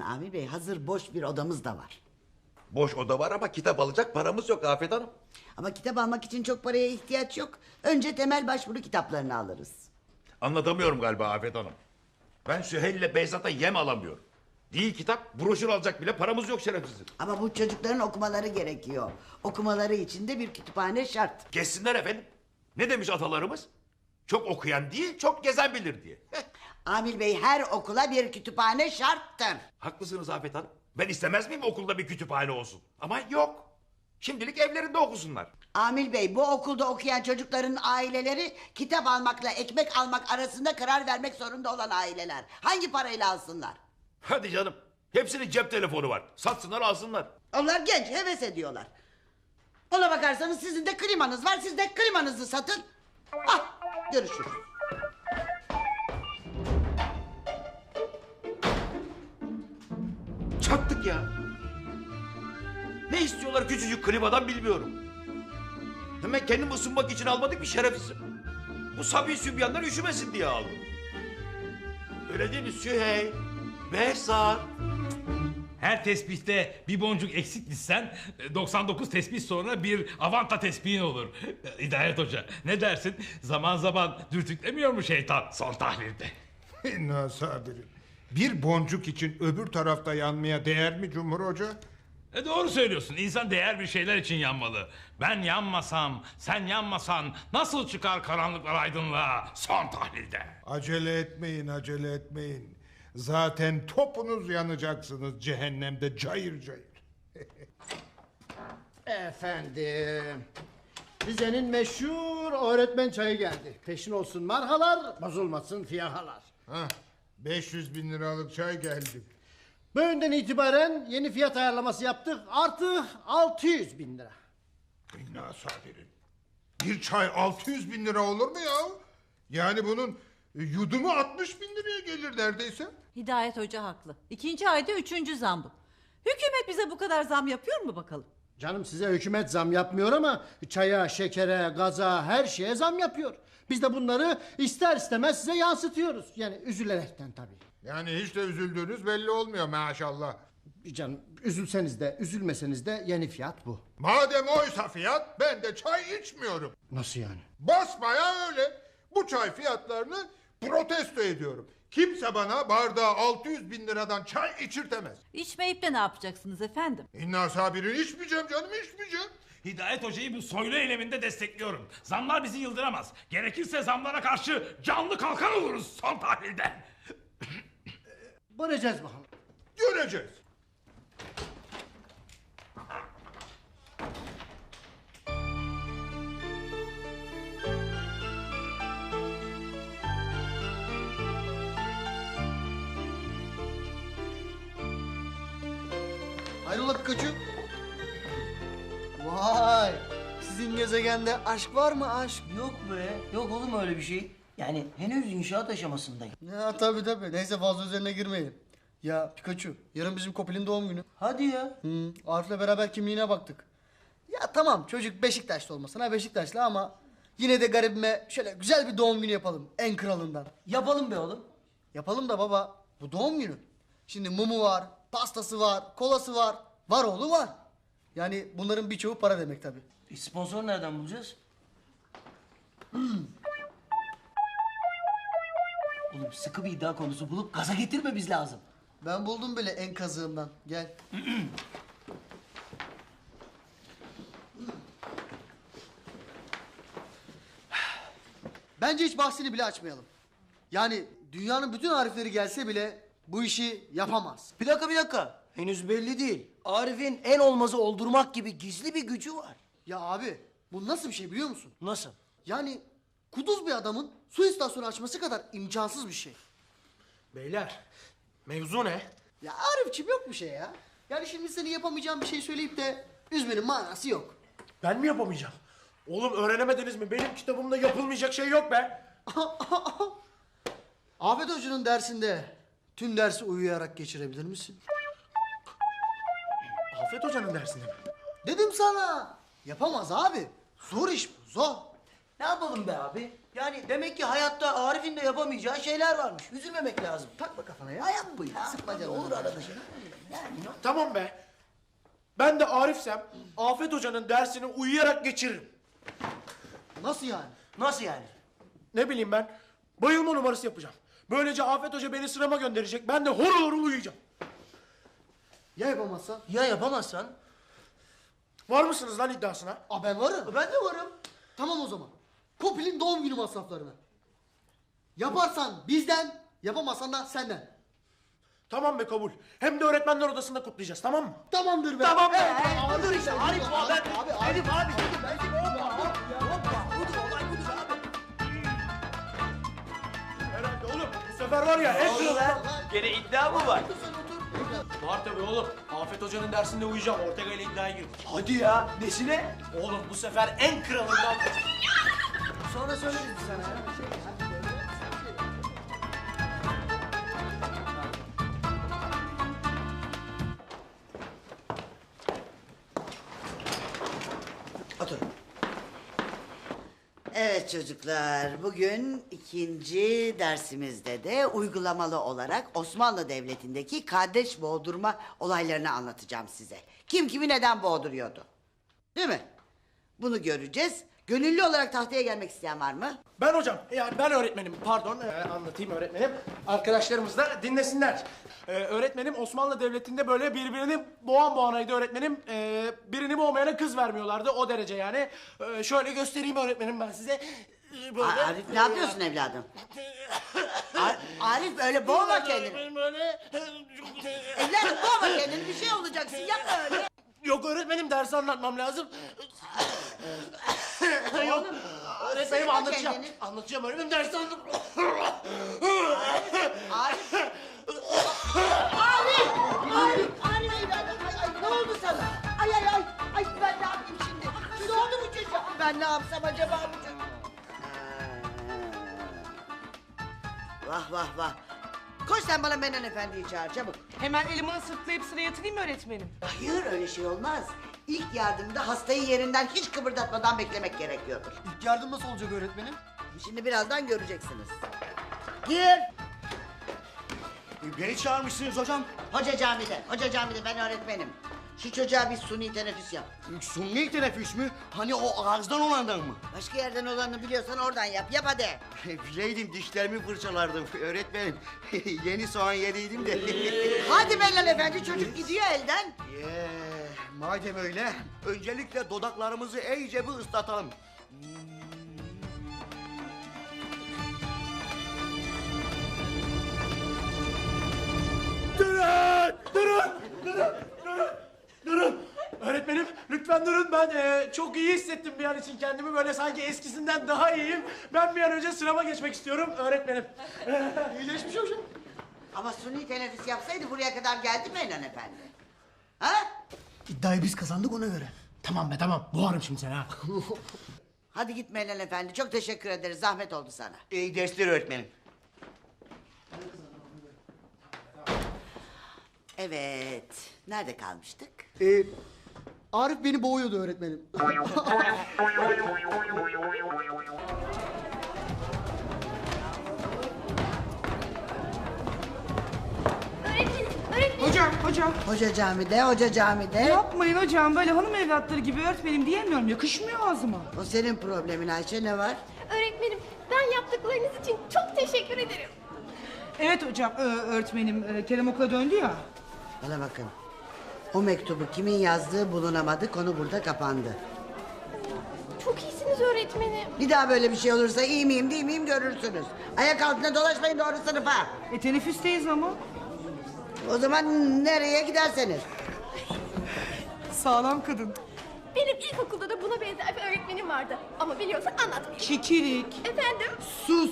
Amir Bey hazır boş bir odamız da var. Boş oda var ama kitap alacak paramız yok Afet Hanım. Ama kitap almak için çok paraya ihtiyaç yok. Önce temel başvuru kitaplarını alırız. Anlatamıyorum galiba Afet Hanım. Ben Süheyl'le Behzat'a yem alamıyorum. Değil kitap, broşür alacak bile paramız yok şerefsizim. Ama bu çocukların okumaları gerekiyor. Okumaları için de bir kütüphane şart. Geçsinler efendim. Ne demiş atalarımız? Çok okuyan değil, çok gezen bilir diye. Heh, Amir Bey her okula bir kütüphane şarttır. haklısınız Afet Hanım. Ben istemez miyim okulda bir kütüphane olsun? Ama yok. Şimdilik evlerinde okusunlar. Amil Bey bu okulda okuyan çocukların aileleri kitap almakla ekmek almak arasında karar vermek zorunda olan aileler. Hangi parayla alsınlar? Hadi canım. Hepsinin cep telefonu var. Satsınlar alsınlar. Onlar genç heves ediyorlar. Ona bakarsanız sizin de klimanız var. Siz de klimanızı satın. Ah görüşürüz. Ya. Ne istiyorlar küçücük klimadan bilmiyorum. Hemen kendim ısınmak için almadık bir şerefsizim. Bu sabi sübyanlar üşümesin diye aldım. Öyle değil mi Süheyl? Behzat. Her tesbihte bir boncuk eksik dizsen 99 tesbih sonra bir avanta tesbihin olur. Hidayet Hoca ne dersin? Zaman zaman dürtüklemiyor mu şeytan son tahlilde? İnna sabirin. Bir boncuk için öbür tarafta yanmaya değer mi Cumhur Hoca? E doğru söylüyorsun. İnsan değer bir şeyler için yanmalı. Ben yanmasam, sen yanmasan nasıl çıkar karanlıklar aydınlığa son tahlilde? Acele etmeyin, acele etmeyin. Zaten topunuz yanacaksınız cehennemde cayır cayır. Efendim. Rize'nin meşhur öğretmen çayı geldi. Peşin olsun marhalar, bozulmasın fiyahalar. Hah, 500 bin liralık çay geldi. Bugünden itibaren yeni fiyat ayarlaması yaptık. Artı 600 bin lira. İnna sabirin. Bir çay 600 bin lira olur mu ya? Yani bunun yudumu 60 bin liraya gelir neredeyse. Hidayet Hoca haklı. İkinci ayda üçüncü zam bu. Hükümet bize bu kadar zam yapıyor mu bakalım? Canım size hükümet zam yapmıyor ama çaya, şekere, gaza her şeye zam yapıyor. Biz de bunları ister istemez size yansıtıyoruz. Yani üzülerekten tabii. Yani hiç de üzüldüğünüz belli olmuyor maşallah. Canım üzülseniz de üzülmeseniz de yeni fiyat bu. Madem oysa fiyat ben de çay içmiyorum. Nasıl yani? Basmaya öyle. Bu çay fiyatlarını protesto ediyorum. Kimse bana bardağı 600 bin liradan çay içirtemez. İçmeyip de ne yapacaksınız efendim? İnna sabirin içmeyeceğim canım içmeyeceğim. Hidayet Hoca'yı bu soylu eyleminde destekliyorum. Zamlar bizi yıldıramaz. Gerekirse zamlara karşı canlı kalkan oluruz son tahlilde. Göreceğiz bakalım. Göreceğiz. Hayrola Pikachu? Gezegende aşk var mı aşk? Yok be. Yok oğlum öyle bir şey. Yani henüz inşaat aşamasındayım. Ya tabii tabii. Neyse fazla üzerine girmeyelim. Ya Pikachu, yarın bizim Kopil'in doğum günü. Hadi ya. Hı, Arif'le beraber kimliğine baktık. Ya tamam çocuk Beşiktaşlı olmasın ha Beşiktaşlı ama yine de garibime şöyle güzel bir doğum günü yapalım en kralından. Yapalım be oğlum. Yapalım da baba bu doğum günü. Şimdi mumu var, pastası var, kolası var, var oğlu var. Yani bunların birçoğu para demek tabii. E, sponsor nereden bulacağız? Oğlum sıkı bir iddia konusu bulup gaza getirmemiz lazım. Ben buldum bile en kazığından. Gel. Bence hiç bahsini bile açmayalım. Yani dünyanın bütün harifleri gelse bile bu işi yapamaz. Bir dakika bir dakika. Henüz belli değil. Arif'in en olmazı oldurmak gibi gizli bir gücü var. Ya abi bu nasıl bir şey biliyor musun? Nasıl? Yani kuduz bir adamın su istasyonu açması kadar imkansız bir şey. Beyler, mevzu ne? Ya Arifçim yok bir şey ya. Yani şimdi senin yapamayacağın bir şey söyleyip de üzmenin manası yok. Ben mi yapamayacağım? Oğlum öğrenemediniz mi? Benim kitabımda yapılmayacak şey yok be. Afet Hoca'nın dersinde tüm dersi uyuyarak geçirebilir misin? Afet Hoca'nın dersinde mi? Dedim sana. Yapamaz abi. Zor iş bu zor. Ne yapalım be abi? Yani demek ki hayatta Arif'in de yapamayacağı şeyler varmış. Üzülmemek lazım. Takma kafana ya. Hayat bu ya. Sıkma canını. Olur arada şey. Tamam be. Ben de Arif'sem Afet Hoca'nın dersini uyuyarak geçiririm. Nasıl yani? Nasıl yani? Ne bileyim ben. Bayılma numarası yapacağım. Böylece Afet Hoca beni sınava gönderecek. Ben de horul horul uyuyacağım. Ya yapamazsan? Ya yapamazsan? Var mısınız lan iddiasına? Aa ben varım. Ben de varım. Tamam o zaman. Kopil'in doğum günü masraflarını. Yaparsan bizden, yapamazsan da senden. Tamam be kabul. Hem de öğretmenler odasında kutlayacağız tamam mı? Tamamdır be. Tamam be. Ee, Ama dur işte Arif abi. Abi, abi, Arif abi. Budur olay budur abi. Herhalde oğlum. Bu sefer var ya en kralı. Gene iddia mı var? Var tabii oğlum. Afet Hoca'nın dersinde uyuyacağım. Ortega ile iddiaya girdik. Hadi ya. Nesine? Oğlum bu sefer en kralından. Sonra söyleriz sana ya. Evet çocuklar, bugün ikinci dersimizde de uygulamalı olarak Osmanlı Devleti'ndeki kardeş boğdurma olaylarını anlatacağım size. Kim kimi neden boğduruyordu? Değil mi? Bunu göreceğiz. Gönüllü olarak tahtaya gelmek isteyen var mı? Ben hocam, yani ben öğretmenim. Pardon, e, anlatayım öğretmenim. Arkadaşlarımız da dinlesinler. E, öğretmenim Osmanlı Devleti'nde böyle birbirini boğan boğanaydı öğretmenim. E, birini boğmayana kız vermiyorlardı o derece yani. E, şöyle göstereyim öğretmenim ben size. E, böyle. A- Arif ne yapıyorsun evladım? Arif öyle boğma kendini. Öğretmenim. Evladım boğma kendini bir şey olacaksın yapma öyle. Yok öğretmenim ders anlatmam lazım. Yok. Öğretmenim Sıkma anlatacağım. kendini. Anlatacağım öğretmenim ders anlat. Arif. Arif! Arif! Arif evladım! Ay, ay, ne oldu sana? Ay ay ay! Ay ben ne yapayım şimdi? Ne oldu bu çocuğa? Ben ne yapsam acaba bu çocuğa? Vah vah vah! Koş sen bana Menan Efendi'yi çağır çabuk. Hemen elimi ısırtlayıp sıraya yatırayım mı öğretmenim? Hayır öyle şey olmaz. İlk yardımda hastayı yerinden hiç kıpırdatmadan beklemek gerekiyordur. İlk yardım nasıl olacak öğretmenim? Şimdi birazdan göreceksiniz. Gir! Beni çağırmışsınız hocam. Hoca camide, hoca camide ben öğretmenim. Şu çocuğa bir suni teneffüs yap. Sunni teneffüs mü? Hani o ağızdan olandan mı? Başka yerden olanı biliyorsan oradan yap. Yap hadi. Bileydim dişlerimi fırçalardım öğretmenim. Yeni soğan yediydim de. hadi Bellal Efendi çocuk gidiyor elden. Ye, madem öyle, öncelikle dudaklarımızı iyice bir ıslatalım. Durun! Durun! Durun! Durun! Durun! Öğretmenim lütfen durun ben e, çok iyi hissettim bir an için kendimi böyle sanki eskisinden daha iyiyim. Ben bir an önce sınava geçmek istiyorum öğretmenim. İyileşmiş hocam. Ama suni teneffüs yapsaydı buraya kadar geldi mi Enan Efendi? Ha? İddiayı biz kazandık ona göre. Tamam be tamam boğarım şimdi seni ha. Hadi git Menan Efendi. Çok teşekkür ederiz. Zahmet oldu sana. İyi dersler öğretmenim. Evet. Nerede kalmıştık? Ee, Arif beni boğuyordu öğretmenim. Hocam, hocam. Hoca camide, hoca camide. Yapmayın hocam böyle hanım evlatları gibi öğretmenim diyemiyorum. Yakışmıyor ağzıma. O senin problemin Ayşe ne var? Öğretmenim ben yaptıklarınız için çok teşekkür ederim. Evet hocam, ö- öğretmenim e, Kerem okula döndü ya. Bana bakın. O mektubu kimin yazdığı bulunamadı. Konu burada kapandı. Çok iyisiniz öğretmenim. Bir daha böyle bir şey olursa iyi miyim değil miyim görürsünüz. Ayak altında dolaşmayın doğru sınıfa. E teneffüsteyiz ama. O zaman nereye giderseniz. Sağlam kadın. Benim ilkokulda da buna benzer bir öğretmenim vardı. Ama biliyorsan anlatmayayım. Kikirik. Efendim? Sus.